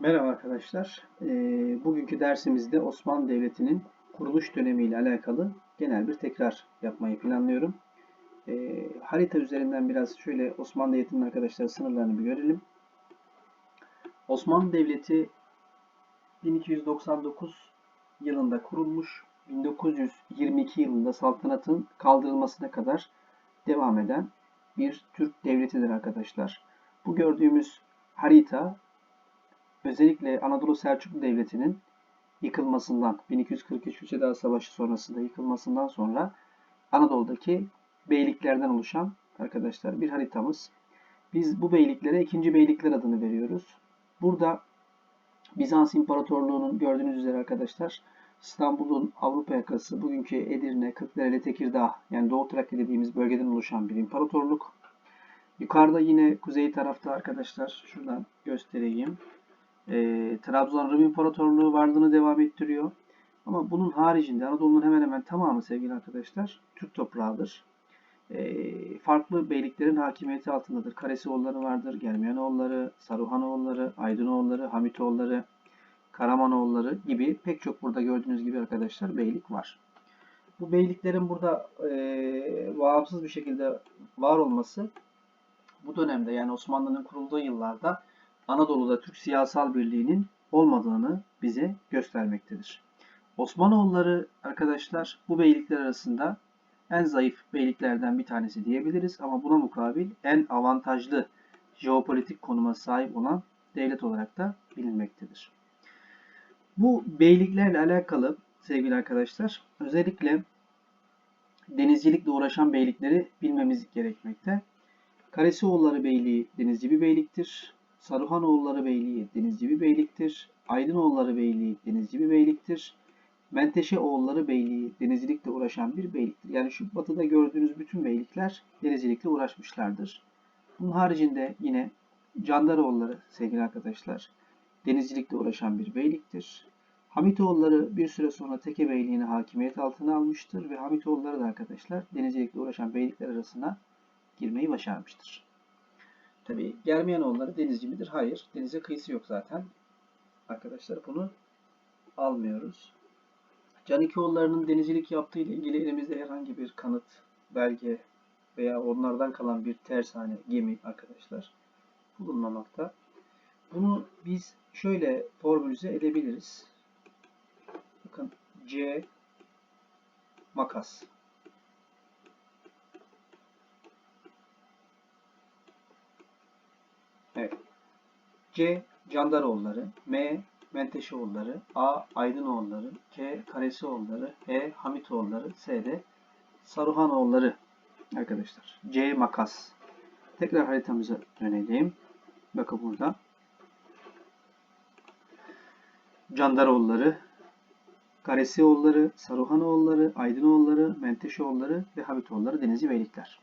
Merhaba arkadaşlar. Ee, bugünkü dersimizde Osmanlı Devleti'nin kuruluş dönemiyle alakalı genel bir tekrar yapmayı planlıyorum. Ee, harita üzerinden biraz şöyle Osmanlı Devleti'nin arkadaşlar sınırlarını bir görelim. Osmanlı Devleti 1299 yılında kurulmuş, 1922 yılında saltanatın kaldırılmasına kadar devam eden bir Türk devletidir arkadaşlar. Bu gördüğümüz harita özellikle Anadolu Selçuklu Devleti'nin yıkılmasından 1243 Üçedağ Savaşı sonrasında yıkılmasından sonra Anadolu'daki beyliklerden oluşan arkadaşlar bir haritamız. Biz bu beyliklere ikinci beylikler adını veriyoruz. Burada Bizans İmparatorluğu'nun gördüğünüz üzere arkadaşlar İstanbul'un Avrupa yakası, bugünkü Edirne, Kırklareli, Tekirdağ yani Doğu Trakya dediğimiz bölgeden oluşan bir imparatorluk. Yukarıda yine kuzey tarafta arkadaşlar şuradan göstereyim. E, Trabzon Rum İmparatorluğu varlığını devam ettiriyor. Ama bunun haricinde Anadolu'nun hemen hemen tamamı sevgili arkadaşlar Türk toprağıdır. E, farklı beyliklerin hakimiyeti altındadır. Karesioğulları vardır, Germiyanoğulları, Saruhanoğulları, Aydınoğulları, Hamitoğulları, Karamanoğulları gibi pek çok burada gördüğünüz gibi arkadaşlar beylik var. Bu beyliklerin burada e, bağımsız bir şekilde var olması bu dönemde yani Osmanlı'nın kurulduğu yıllarda Anadolu'da Türk siyasal birliğinin olmadığını bize göstermektedir. Osmanoğulları arkadaşlar bu beylikler arasında en zayıf beyliklerden bir tanesi diyebiliriz ama buna mukabil en avantajlı jeopolitik konuma sahip olan devlet olarak da bilinmektedir. Bu beyliklerle alakalı sevgili arkadaşlar özellikle denizcilikle uğraşan beylikleri bilmemiz gerekmekte. Karesioğulları Beyliği denizci bir beyliktir. Saruhanoğulları Beyliği denizci bir beyliktir. Aydınoğulları Beyliği denizci bir beyliktir. Menteşe oğulları Beyliği denizcilikle uğraşan bir beyliktir. Yani şu batıda gördüğünüz bütün beylikler denizcilikle uğraşmışlardır. Bunun haricinde yine Candaroğulları sevgili arkadaşlar denizcilikle uğraşan bir beyliktir. Hamitoğulları bir süre sonra Teke Beyliğini hakimiyet altına almıştır ve Hamitoğulları da arkadaşlar denizcilikle uğraşan beylikler arasına girmeyi başarmıştır. Tabi Germiyanoğulları denizci midir? Hayır. Denize kıyısı yok zaten. Arkadaşlar bunu almıyoruz. Canikoğullarının denizcilik yaptığı ile ilgili elimizde herhangi bir kanıt, belge veya onlardan kalan bir tersane, gemi arkadaşlar bulunmamakta. Bunu biz şöyle formülize edebiliriz. Bakın C makas C. Candaroğulları M. Menteşeoğulları A. Aydınoğulları K. Karesioğulları E. Hamitoğulları S. de Saruhanoğulları arkadaşlar. C. Makas. Tekrar haritamıza dönelim. Bakın burada. Candaroğulları, Karesioğulları, Saruhanoğulları, Aydınoğulları, Menteşeoğulları ve Hamitoğulları denizci beylikler.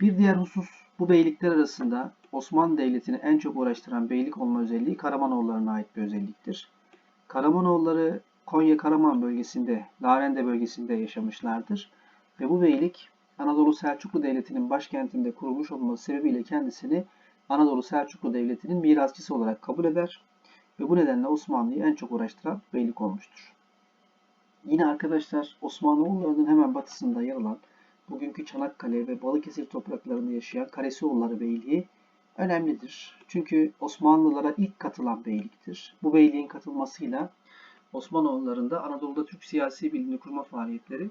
Bir diğer husus bu beylikler arasında Osmanlı Devleti'ni en çok uğraştıran beylik olma özelliği Karamanoğullarına ait bir özelliktir. Karamanoğulları Konya Karaman bölgesinde, Larende bölgesinde yaşamışlardır ve bu beylik Anadolu Selçuklu Devleti'nin başkentinde kurulmuş olması sebebiyle kendisini Anadolu Selçuklu Devleti'nin mirasçısı olarak kabul eder ve bu nedenle Osmanlı'yı en çok uğraştıran beylik olmuştur. Yine arkadaşlar Osmanoğullarının hemen batısında yer alan bugünkü Çanakkale ve Balıkesir topraklarında yaşayan Karesioğulları Beyliği önemlidir. Çünkü Osmanlılara ilk katılan beyliktir. Bu beyliğin katılmasıyla Osmanoğulları'nda Anadolu'da Türk siyasi bilimini kurma faaliyetleri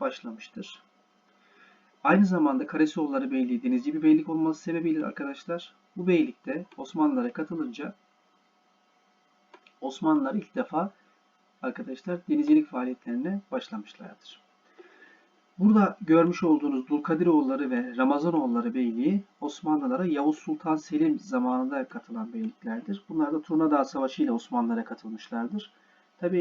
başlamıştır. Aynı zamanda Karesioğulları Beyliği denizci bir beylik olması sebebiyle arkadaşlar bu beylikte Osmanlılara katılınca Osmanlılar ilk defa arkadaşlar denizcilik faaliyetlerine başlamışlardır. Burada görmüş olduğunuz Dulkadiroğulları ve Ramazanoğulları Beyliği Osmanlılara Yavuz Sultan Selim zamanında katılan beyliklerdir. Bunlar da Turnadağ Savaşı ile Osmanlılara katılmışlardır. Tabi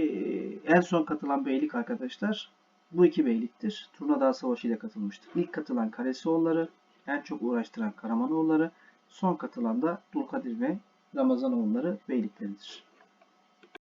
en son katılan beylik arkadaşlar bu iki beyliktir. Turnadağ Savaşı ile katılmıştır. İlk katılan Karesioğulları, en çok uğraştıran Karamanoğulları, son katılan da Dulkadir ve Ramazanoğulları beylikleridir.